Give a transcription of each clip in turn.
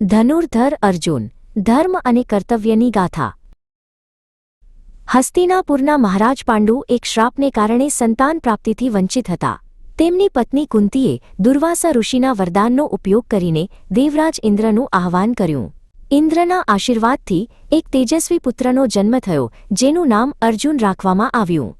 ધનુર્ધર અર્જુન, ધર્મ અને કર્તવ્યની ગાથા. હસ્તિનાપુરના મહારાજ પાંડુ એક શ્રાપને કારણે સંતાન પ્રાપ્તિથી વંચિત હતા. તેમની પત્ની કુંતીએ દુર્વાસા ઋષિના વરદાનનો ઉપયોગ કરીને દેવરાજ ઇન્દ્રનું આહ્વાન કર્યું. ઇન્દ્રના આશીર્વાદથી એક તેજસ્વી પુત્રનો જન્મ થયો, જેનું નામ અર્જુન રાખવામાં આવ્યું.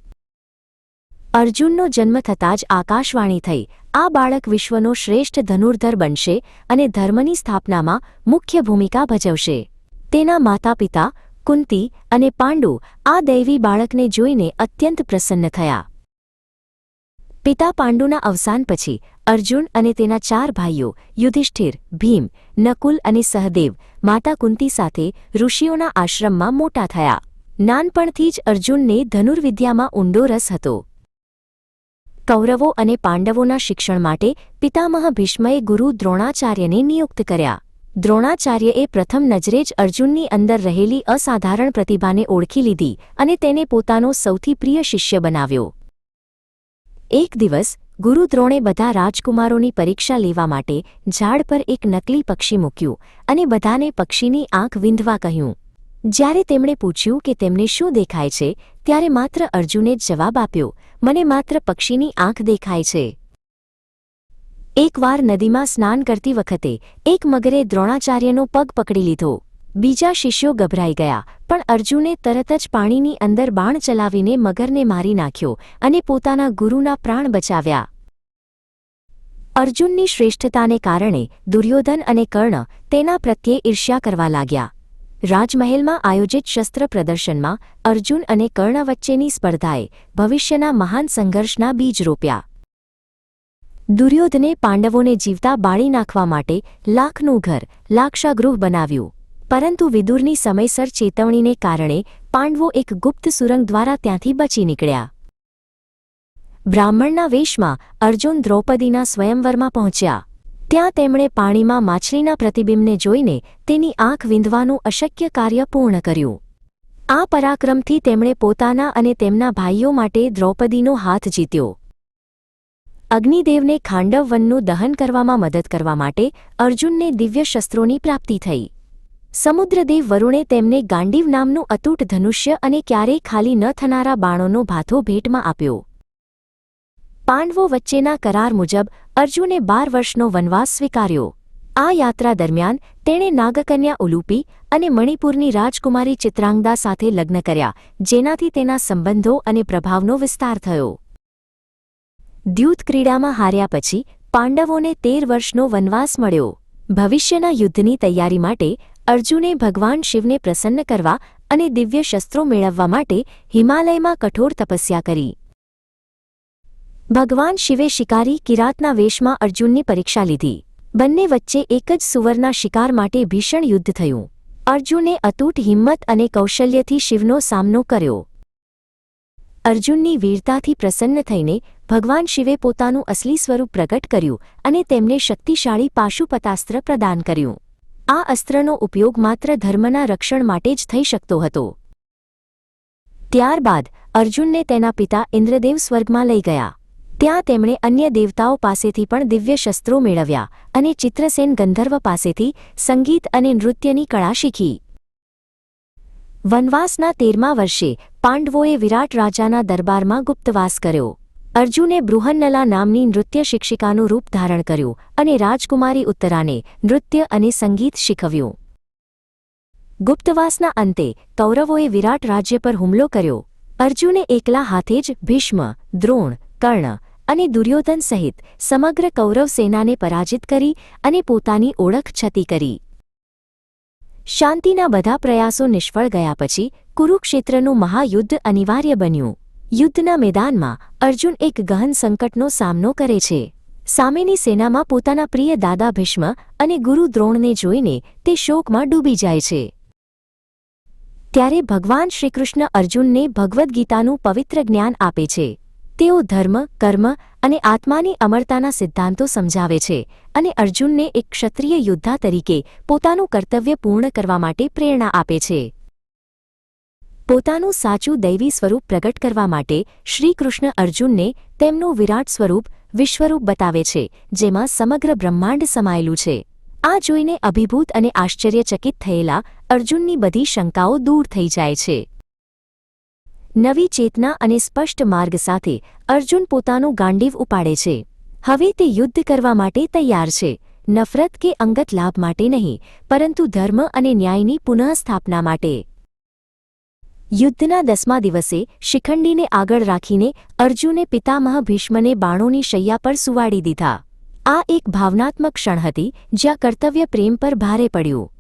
અર્જુનનો જન્મ થતાં જ આકાશવાણી થઈ. આ બાળક વિશ્વનો શ્રેષ્ઠ ધનુર્ધર બનશે અને ધર્મની સ્થાપનામાં મુખ્ય ભૂમિકા ભજવશે. તેના માતાપિતા, કુંતી અને પાંડુ આ દૈવી બાળકને જોઈને અત્યંત પ્રસન્ન થયા. પિતા પાંડુના અવસાન પછી અર્જુન અને તેના ચાર ભાઈઓ, યુધિષ્ઠિર, ભીમ, નકુલ અને સહદેવ, માતા કુંતી સાથે ઋષિઓના આશ્રમમાં મોટા થયા. નાનપણથી જ અર્જુનને ધનુર્વિદ્યામાં ઊંડો રસ હતો. કૌરવો અને પાંડવોના શિક્ષણ માટે પિતામહ ભીષ્મએ ગુરુ દ્રોણાચાર્યને નિયુક્ત કર્યા. દ્રોણાચાર્યએ પ્રથમ નજરે જ અર્જુનની અંદર રહેલી અસાધારણ પ્રતિભાને ઓળખી લીધી અને તેને પોતાનો સૌથી પ્રિય શિષ્ય બનાવ્યો. એક દિવસ, ગુરુ દ્રોણે બધા રાજકુમારોની પરીક્ષા લેવા માટે ઝાડ પર એક નકલી પક્ષી મૂક્યું અને બધાને પક્ષીની આંખ વિંધવા કહ્યું. જ્યારે તેમણે પૂછ્યું કે તેમને શું દેખાય છે ત્યારે માત્ર અર્જુને જ જવાબ આપ્યો, મને માત્ર પક્ષીની આંખ દેખાય છે. એકવાર નદીમાં સ્નાન કરતી વખતે, એક મગરે દ્રોણાચાર્યનો પગ પકડી લીધો. બીજા શિષ્યો ગભરાઈ ગયા, પણ અર્જુને તરત જ પાણીની અંદર બાણ ચલાવીને મગરને મારી નાખ્યો અને પોતાના ગુરુના પ્રાણ બચાવ્યા. અર્જુનની શ્રેષ્ઠતાને કારણે દુર્યોધન અને કર્ણ તેના પ્રત્યે ઈર્ષ્યા કરવા લાગ્યા. રાજમહેલમાં આયોજિત શસ્ત્ર પ્રદર્શનમાં અર્જુન અને કર્ણ વચ્ચેની સ્પર્ધાએ ભવિષ્યના મહાન સંઘર્ષના બીજ રોપ્યા. દુર્યોધને પાંડવોને જીવતા બાળી નાખવા માટે લાખનું ઘર, લાક્ષાગૃહ બનાવ્યું. પરંતુ વિદુરની સમયસર ચેતવણીને કારણે પાંડવો એક ગુપ્ત સુરંગ દ્વારા ત્યાંથી બચી નીકળ્યા. બ્રાહ્મણના વેશમાં અર્જુન દ્રૌપદીના સ્વયંવરમાં પહોંચ્યા. ત્યાં તેમણે પાણીમાં માછલીના પ્રતિબિંબને જોઈને તેની આંખ વિંધવાનું અશક્ય કાર્ય પૂર્ણ કર્યું. આ પરાક્રમથી તેમણે પોતાના અને તેમના ભાઈઓ માટે દ્રૌપદીનો હાથ જીત્યો. અગ્નિદેવને ખાંડવવનનું દહન કરવામાં મદદ કરવા માટે અર્જુનને દિવ્ય શસ્ત્રોની પ્રાપ્તિ થઈ. સમુદ્રદેવ વરુણે તેમને ગાંડીવ નામનું અતૂટ ધનુષ્ય અને ક્યારેય ખાલી ન થનારા બાણોનો ભાથો ભેટમાં આપ્યો. પાંડવો વચ્ચેના કરાર મુજબ અર્જુને બાર વર્ષનો વનવાસ સ્વીકાર્યો. આ યાત્રા દરમિયાન તેણે નાગકન્યા ઉલુપી અને મણિપુરની રાજકુમારી ચિત્રાંગદા સાથે લગ્ન કર્યા, જેનાથી તેના સંબંધો અને પ્રભાવનો વિસ્તાર થયો. દ્યુત ક્રીડામાં હાર્યા પછી પાંડવોને તેર વર્ષનો વનવાસ મળ્યો. ભવિષ્યના યુદ્ધની તૈયારી માટે અર્જુને ભગવાન શિવને પ્રસન્ન કરવા અને દિવ્ય શસ્ત્રો મેળવવા માટે હિમાલયમાં કઠોર તપસ્યા કરી. ભગવાન શિવે શિકારી કિરાતના વેશમાં અર્જુનની પરીક્ષા લીધી. બંને વચ્ચે એક જ સુવરના શિકાર માટે ભીષણ યુદ્ધ થયું. અર્જુને અતૂટ હિંમત અને કૌશલ્યથી શિવનો સામનો કર્યો. અર્જુનની વીરતાથી પ્રસન્ન થઈને ભગવાન શિવે પોતાનું અસલી સ્વરૂપ પ્રગટ કર્યું અને તેમને શક્તિશાળી પાશુપતાસ્ત્ર પ્રદાન કર્યું. આ અસ્ત્રનો ઉપયોગ માત્ર ધર્મના રક્ષણ માટે જ થઈ શકતો હતો. ત્યારબાદ અર્જુનને તેના પિતા ઇન્દ્રદેવ સ્વર્ગમાં લઈ ગયા. ત્યાં તેમણે અન્ય દેવતાઓ પાસેથી પણ દિવ્ય શસ્ત્રો મેળવ્યા અને ચિત્રસેન ગંધર્વ પાસેથી સંગીત અને નૃત્યની કળા શીખી. વનવાસના તેરમા વર્ષે પાંડવોએ વિરાટ રાજાના દરબારમાં ગુપ્તવાસ કર્યો. અર્જુને બૃહન્નલા નામની નૃત્ય શિક્ષિકાનું રૂપ ધારણ કર્યું અને રાજકુમારી ઉત્તરાને નૃત્ય અને સંગીત શીખવ્યું. ગુપ્તવાસના અંતે કૌરવોએ વિરાટ રાજ્ય પર હુમલો કર્યો. અર્જુને એકલા હાથે જ ભીષ્મ, દ્રોણ, કર્ણ અને દુર્યોધન સહિત સમગ્ર કૌરવ સેનાને પરાજિત કરી અને પોતાની ઓળખ છતી કરી. શાંતિના બધા પ્રયાસો નિષ્ફળ ગયા પછી કુરુક્ષેત્રનું મહાયુદ્ધ અનિવાર્ય બન્યું. યુદ્ધના મેદાનમાં અર્જુન એક ગહન સંકટનો સામનો કરે છે. સામેની સેનામાં પોતાના પ્રિય દાદા ભીષ્મ અને ગુરુ દ્રોણને જોઈને તે શોકમાં ડૂબી જાય છે. ત્યારે ભગવાન શ્રીકૃષ્ણ અર્જુનને ભગવદ્ ગીતાનું પવિત્ર જ્ઞાન આપે છે. તેઓ ધર્મ, કર્મ અને આત્માની અમરતાના સિદ્ધાંતો સમજાવે છે અને અર્જુનને એક ક્ષત્રિય યોદ્ધા તરીકે પોતાનું કર્તવ્ય પૂર્ણ કરવા માટે પ્રેરણા આપે છે. પોતાનું સાચું દૈવી સ્વરૂપ પ્રગટ કરવા માટે શ્રીકૃષ્ણ અર્જુનને તેમનું વિરાટ સ્વરૂપ વિશ્વરૂપ બતાવે છે, જેમાં સમગ્ર બ્રહ્માંડ સમાયેલું છે. આ જોઈને અભિભૂત અને આશ્ચર્યચકિત થયેલા અર્જુનની બધી શંકાઓ દૂર થઈ જાય છે. નવી ચેતના અને સ્પષ્ટ માર્ગ સાથે અર્જુન પોતાનું ગાંડીવ ઉપાડે છે. હવે તે યુદ્ધ કરવા માટે તૈયાર છે. નફરત કે અંગત લાભ માટે નહીં, પરંતુ ધર્મ અને ન્યાયની પુનઃસ્થાપના માટે. યુદ્ધના દસમા દિવસે શિખંડીને આગળ રાખીને અર્જુને પિતામહ ભીષ્મને બાણોની શૈયા પર સુવાડી દીધા. આ એક ભાવનાત્મક ક્ષણ હતી, જ્યાં કર્તવ્ય પ્રેમ પર ભારે પડ્યું.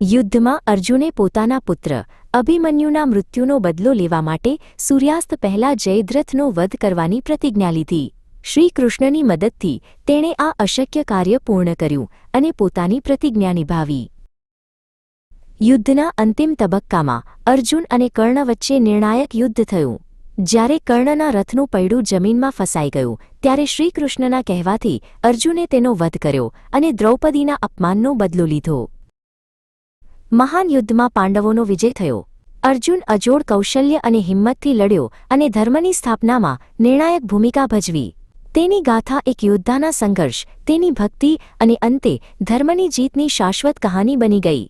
યુદ્ધમાં અર્જુને પોતાના પુત્ર અભિમન્યુના મૃત્યુનો બદલો લેવા માટે સૂર્યાસ્ત પહેલા જયદ્રથનો વધ કરવાની પ્રતિજ્ઞા લીધી. શ્રીકૃષ્ણની મદદથી તેણે આ અશક્ય કાર્ય પૂર્ણ કર્યું અને પોતાની પ્રતિજ્ઞા નિભાવી. યુદ્ધના અંતિમ તબક્કામાં અર્જુન અને કર્ણ વચ્ચે નિર્ણાયક યુદ્ધ થયું. જ્યારે કર્ણના રથનું પૈડું જમીનમાં ફસાઈ ગયું, ત્યારે શ્રીકૃષ્ણના કહેવાથી અર્જુને તેનો વધ કર્યો અને દ્રૌપદીના અપમાનનો બદલો લીધો. મહાન યુદ્ધમાં પાંડવોનો વિજય થયો. અર્જુન અજોડ કૌશલ્ય અને હિંમતથી લડ્યો અને ધર્મની સ્થાપનામાં નિર્ણાયક ભૂમિકા ભજવી. તેની ગાથા એક યોદ્ધાના સંઘર્ષ, તેની ભક્તિ અને અંતે ધર્મની જીતની શાશ્વત કહાની બની ગઈ.